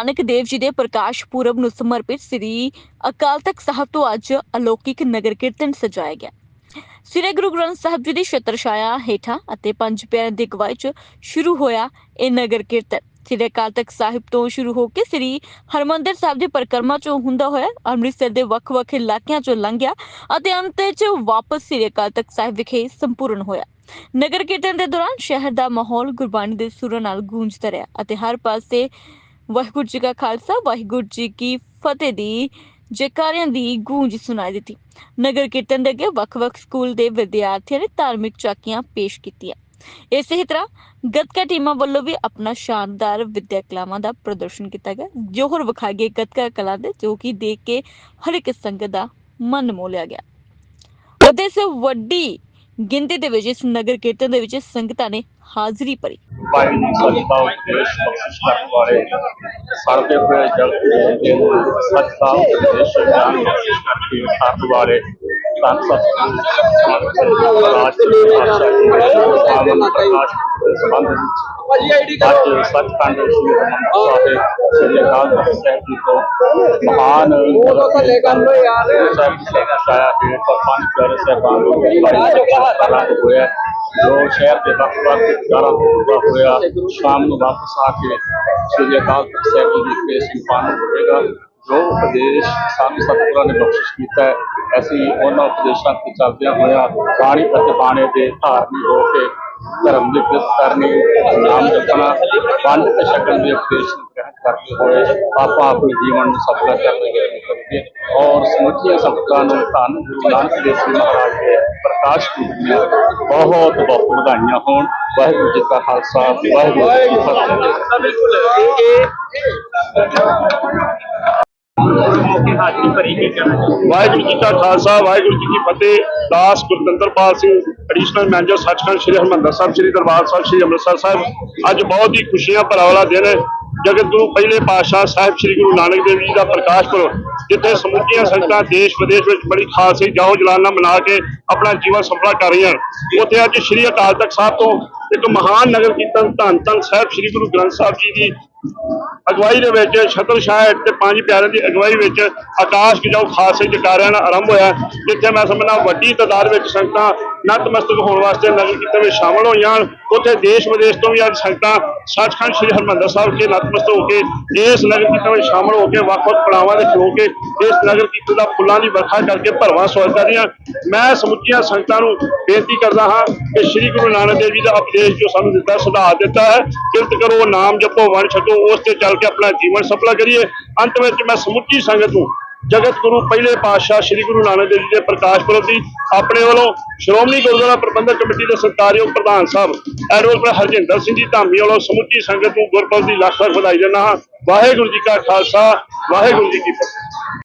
ਨਾਨਕ ਦੇਵ ਜੀ ਦੇ ਪ੍ਰਕਾਸ਼ ਪੁਰਬ ਨੂੰ ਸਮਰਪਿਤ ਸ੍ਰੀ ਅਕਾਲ ਤਖਤ ਸਾਹਿਬ ਤੋਂ ਅੱਜ ਅਲੌਕਿਕ ਨਗਰ ਕੀਰਤਨ ਸਜਾਇਆ ਗਿਆ। ਸ੍ਰੀ ਗੁਰੂ ਗ੍ਰੰਥ ਸਾਹਿਬ ਜੀ ਦੀ ਛਤਰਛਾਇਆ ਹੇਠਾਂ ਅਤੇ ਪੰਜ ਪਿਆਰਿਆਂ ਦੀ ਅਗਵਾਈ 'ਚ ਸ਼ੁਰੂ ਹੋਇਆ ਇਹ ਨਗਰ ਕੀਰਤਨ। ਸ੍ਰੀ ਅਕਾਲ ਤਖਤ ਸਾਹਿਬ ਤੋਂ ਸ਼ੁਰੂ ਹੋ ਕੇ ਸ੍ਰੀ ਹਰਮੰਦਰ ਸਾਹਿਬ ਦੀ ਪਰਿਕਰਮਾ 'ਚੋਂ ਹੁੰਦਾ ਹੋਇਆ ਅੰਮ੍ਰਿਤਸਰ ਦੇ ਵੱਖ-ਵੱਖ ਇਲਾਕਿਆਂ 'ਚੋਂ ਲੰਘਿਆ ਅਤੇ ਅੰਤ 'ਚ ਵਾਪਸ ਸ੍ਰੀ ਅਕਾਲ ਤਖਤ ਸਾਹਿਬ ਵਿਖੇ ਸੰਪੂਰਨ ਹੋਇਆ। ਨਗਰ ਕੀਰਤਨ ਦੇ ਦੌਰਾਨ ਸ਼ਹਿਰ ਦਾ ਮਾਹੌਲ ਗੁਰਬਾਣੀ ਦੇ ਸੁਰਾਂ ਨਾਲ ਗੂੰਜਦਾ ਰਿਹਾ ਅਤੇ ਹਰ ਪਾਸੇ ਵਾਹਿਗੁਰੂ ਜੀ ਕਾ ਖਾਲਸਾ, ਵਾਹਿਗੁਰੂ ਜੀ ਕੀ ਫਤਿਹ ਦੀ ਜੈਕਾਰਿਆਂ ਦੀ ਗੂੰਜ ਸੁਣਾਈ ਦਿੱਤੀ। ਨਗਰ ਕੀਰਤਨ ਦੇ ਅੱਗੇ ਵੱਖ-ਵੱਖ ਸਕੂਲ ਦੇ ਵਿਦਿਆਰਥੀਆਂ ਨੇ ਧਾਰਮਿਕ ਝਾਕੀਆਂ ਪੇਸ਼ ਕੀਤੀਆਂ। ਇਸੇ ਹੀ ਤਰ੍ਹਾਂ ਗੱਤਕਾ ਟੀਮਾਂ ਵੱਲੋਂ ਵੀ ਆਪਣਾ ਸ਼ਾਨਦਾਰ ਵਿਦਿਆ ਕਲਾਵਾਂ ਦਾ ਪ੍ਰਦਰਸ਼ਨ ਕੀਤਾ ਗਿਆ ਜੋਹਰ ਵਿਖਾਏ ਗਏ ਗੱਤਕਾ ਕਲਾ ਦੇ, ਜੋ ਕਿ ਦੇਖ ਕੇ ਹਰ ਇੱਕ ਸੰਗਤ ਦਾ ਮਨ ਮੋਹ ਲਿਆ ਗਿਆ। ਉਹਦੇ ਸੇ ਵੱਡੀ ਗਿਣਤੀ ਦੇ ਵਿੱਚ ਇਸ ਨਗਰ ਕੀਰਤਨ ਦੇ ਵਿੱਚ ਸੰਗਤਾਂ ਨੇ ਹਾਜ਼ਰੀ ਭਰੀ ਭਾਈ ਜੀ ਸੱਚ ਉਪਦੇਸ਼ ਬਖਸ਼ਿਸ਼ ਕਰਨ ਵਾਲੇ ਸੜਦੇ ਹੋਏ ਜਗਤ ਦੇ ਸੱਚ ਉਪਦੇਸ਼ ਗਿਆਨ ਬਖਸ਼ਿਸ਼ ਕਰਕੇ ਕਰਨ ਵਾਲੇ ਧੰਨ ਸਤਿਗੁਰੂ ਰਾਸ਼ਟਰੀ ਭਾਸ਼ਾ ਜੀ ਪਾਵਨ ਪ੍ਰਕਾਸ਼ ਸੰਬੰਧ ਵਿੱਚ ਅੱਜ ਸੱਚਖੰਡ ਸ੍ਰੀ ਹਰਿਮੰਦਰ ਸਾਹਿਬ ਸ੍ਰੀ ਅਕਾਲ ਤਖਤ ਸਾਹਿਬ ਜੀ ਤੋਂ ਮਹਾਨ ਥੱਲੇ ਕਰ ਲੋ ਯਾਰ ਸਾਹਿਬ ਜੀ ਦਾ ਛਾਇਆ ਹੈ ਪੰਜ ਪਿਆਰੇ ਸਾਹਿਬਾਨ ਨੂੰ ਬੜੀ ਹੋਇਆ ਜੋ ਸ਼ਹਿਰ ਦੇ ਵੱਖ ਵੱਖ ਜਗ੍ਹਾਵਾਂ ਤੋਂ ਪੂਰਾ ਹੋਇਆ ਸ਼ਾਮ ਨੂੰ ਵਾਪਸ ਆ ਕੇ ਸ੍ਰੀ ਅਕਾਲ ਤਖਤ ਸਾਹਿਬ ਜੀ ਦੇ ਸੰਪਾਨ ਹੋਵੇਗਾ ਜੋ ਉਪਦੇਸ਼ ਸਾਨੂੰ ਸਤਿਗੁਰਾਂ ਨੇ ਬਖਸ਼ਿਸ਼ ਕੀਤਾ ਹੈ ਅਸੀਂ ਉਹਨਾਂ ਉਪਦੇਸ਼ਾਂ ਤੇ ਚੱਲਦਿਆਂ ਹੋਇਆ ਬਾਣੀ ਅਤੇ ਬਾਣੇ ਦੇ ਧਾਰਨੀ ਹੋ ਕੇ ਧਰਮ ਦੀ ਕਿਰਤ ਕਰਨੀ ਨਾਮ ਜਪਣਾ ਵੰਡ ਤੇ ਛਕਣ ਦੇ ਉਪਦੇਸ਼ ਨੂੰ ਗ੍ਰਹਿਣ ਕਰਦੇ ਹੋਏ ਆਪਾਂ ਆਪਣੇ ਜੀਵਨ ਨੂੰ ਸਫਲ ਕਰਨ ਦੀ ਕੋਸ਼ਿਸ਼ ਕਰੀਏ ਔਰ ਸਮੁੱਚੀਆਂ ਸੰਗਤਾਂ ਨੂੰ ਧੰਨ ਗੁਰੂ ਨਾਨਕ ਦੇਵ ਜੀ ਮਹਾਰਾਜ ਦੇ ਪ੍ਰਕਾਸ਼ ਪੁਰਬ ਦੀਆਂ ਬਹੁਤ ਬਹੁਤ ਵਧਾਈਆਂ ਹੋਣ ਵਾਹਿਗੁਰੂ ਜੀ ਕਾ ਖਾਲਸਾ ਵਾਹਿਗੁਰੂ ਜੀ ਕੀ ਫਤਿਹ ਮੌਕੇ ਹਾਜ਼ਰੀ ਭਰੀ ਕੀ ਕਹਿਣਾ ਵਾਹਿਗੁਰੂ ਜੀ ਕਾ ਖਾਲਸਾ, ਵਾਹਿਗੁਰੂ ਜੀ ਕੀ ਫਤਿਹ। ਦਾਸ ਗੁਰਤੰਤਰਪਾਲ ਸਿੰਘ ਐਡੀਸ਼ਨਲ ਮੈਨੇਜਰ ਸੱਚਖੰਡ ਸ੍ਰੀ ਹਰਿਮੰਦਰ ਸਾਹਿਬ, ਸ੍ਰੀ ਦਰਬਾਰ ਸਾਹਿਬ, ਸ੍ਰੀ ਅੰਮ੍ਰਿਤਸਰ ਸਾਹਿਬ। ਅੱਜ ਬਹੁਤ ਹੀ ਖੁਸ਼ੀਆਂ ਭਰਾ ਵਾਲਾ ਦਿਨ ਹੈ। ਜਗਤ ਗੁਰੂ ਪਹਿਲੇ ਪਾਤਸ਼ਾਹ ਸਾਹਿਬ, ਸ੍ਰੀ ਗੁਰੂ ਨਾਨਕ ਦੇਵ ਜੀ ਦਾ ਪ੍ਰਕਾਸ਼ ਪੁਰਬ, ਜਿੱਥੇ ਸਮੁੱਚੀਆਂ ਸੰਗਤਾਂ ਦੇਸ਼ ਵਿਦੇਸ਼ ਵਿੱਚ ਬੜੀ ਖਾਲਸੇ ਜਾਓ ਜਲਾਨਾ ਮਨਾ ਕੇ ਆਪਣਾ ਜੀਵਨ ਸਫਲਾ ਕਰ ਰਹੀਆਂ ਹਨ। ਉੱਥੇ ਅੱਜ ਸ੍ਰੀ ਅਕਾਲ ਤਖਤ ਸਾਹਿਬ ਤੋਂ ਇੱਕ ਮਹਾਨ ਨਗਰ ਕੀਰਤਨ ਧੰਨ ਧੰਨ ਸਾਹਿਬ, ਸ੍ਰੀ ਗੁਰੂ ਗ੍ਰੰਥ ਸਾਹਿਬ ਜੀ ਦੀ ਅਗਵਾਈ ਦੇ ਵਿੱਚ ਛਤਰ ਸ਼ਾਹ ਤੇ ਪੰਜ ਪਿਆਰਿਆਂ ਦੀ ਅਗਵਾਈ ਵਿੱਚ ਆਕਾਸ਼ ਗਿਜਾਓ ਖਾਸੇ ਜਕਾਰਿਆਂ ਨਾਲ ਆਰੰਭ ਹੋਇਆ, ਜਿੱਥੇ ਮੈਂ ਸਮਝਣਾ ਵੱਡੀ ਤਾਦਾਦ ਵਿੱਚ ਸੰਗਤਾਂ ਨਤਮਸਤਕ ਹੋਣ ਵਾਸਤੇ ਨਗਰ ਕੀਰਤਨ ਵਿੱਚ ਸ਼ਾਮਲ ਹੋਈਆਂ ਹਨ ਉੱਥੇ ਦੇਸ਼ ਵਿਦੇਸ਼ ਤੋਂ ਵੀ ਅੱਜ ਸੰਗਤਾਂ ਸੱਚਖੰਡ ਸ੍ਰੀ ਹਰਿਮੰਦਰ ਸਾਹਿਬ ਕੇ ਨਤਮਸਤਕ ਹੋ ਕੇ ਇਸ ਨਗਰ ਕੀਰਤਨ ਵਿੱਚ ਸ਼ਾਮਲ ਹੋ ਕੇ ਵੱਖ-ਵੱਖ ਪੜਾਵਾਂ ਦੇ ਖਲੋ ਕੇ ਇਸ ਨਗਰ ਕੀਰਤਨ ਦਾ ਫੁੱਲਾਂ ਦੀ ਵਰਖਾ ਕਰਕੇ ਭਰਵਾਂ ਸਵਾਗਤ ਕਰ ਰਹੀਆਂ ਮੈਂ ਸਮੁੱਚੀਆਂ ਸੰਗਤਾਂ ਨੂੰ ਬੇਨਤੀ ਕਰਦਾ ਹਾਂ ਕਿ ਸ੍ਰੀ ਗੁਰੂ ਨਾਨਕ ਦੇਵ ਜੀ ਦਾ ਉਪਦੇਸ਼ ਜੋ ਸਾਨੂੰ ਦਿੱਤਾ, ਸੁਧਾਰ ਦਿੱਤਾ ਹੈ। ਕਿਰਤ ਕਰੋ, ਨਾਮ ਜਪੋ, ਵੰਡ ਛਕੋ, ਉਸ ਤੇ ਚੱਲ ਕੇ ਆਪਣਾ ਜੀਵਨ ਸਫਲਾ ਕਰੀਏ। ਅੰਤ ਵਿੱਚ ਮੈਂ ਸਮੁੱਚੀ ਸੰਗਤ ਨੂੰ ਜਗਤ ਗੁਰੂ ਪਹਿਲੇ ਪਾਤਸ਼ਾਹ ਸ੍ਰੀ ਗੁਰੂ ਨਾਨਕ ਦੇਵ ਜੀ ਦੇ ਪ੍ਰਕਾਸ਼ ਪੁਰਬ ਦੀ ਆਪਣੇ ਵੱਲੋਂ ਸ਼੍ਰੋਮਣੀ ਗੁਰਦੁਆਰਾ ਪ੍ਰਬੰਧਕ ਕਮੇਟੀ ਦੇ ਸਤਿਕਾਰਯੋਗ ਪ੍ਰਧਾਨ ਸਾਹਿਬ, ਐਡਵੋਕੇਟ ਹਰਜਿੰਦਰ ਸਿੰਘ ਜੀ ਧਾਮੀ ਵੱਲੋਂ ਸਮੁੱਚੀ ਸੰਗਤ ਨੂੰ ਗੁਰਪੁਰਬ ਦੀ ਲੱਖ ਲੱਖ ਵਧਾਈ ਦਿੰਦਾ ਹਾਂ। ਵਾਹਿਗੁਰੂ ਜੀ ਕਾ ਖਾਲਸਾ, ਵਾਹਿਗੁਰੂ ਜੀ ਕੀ ਫਤਿਹ।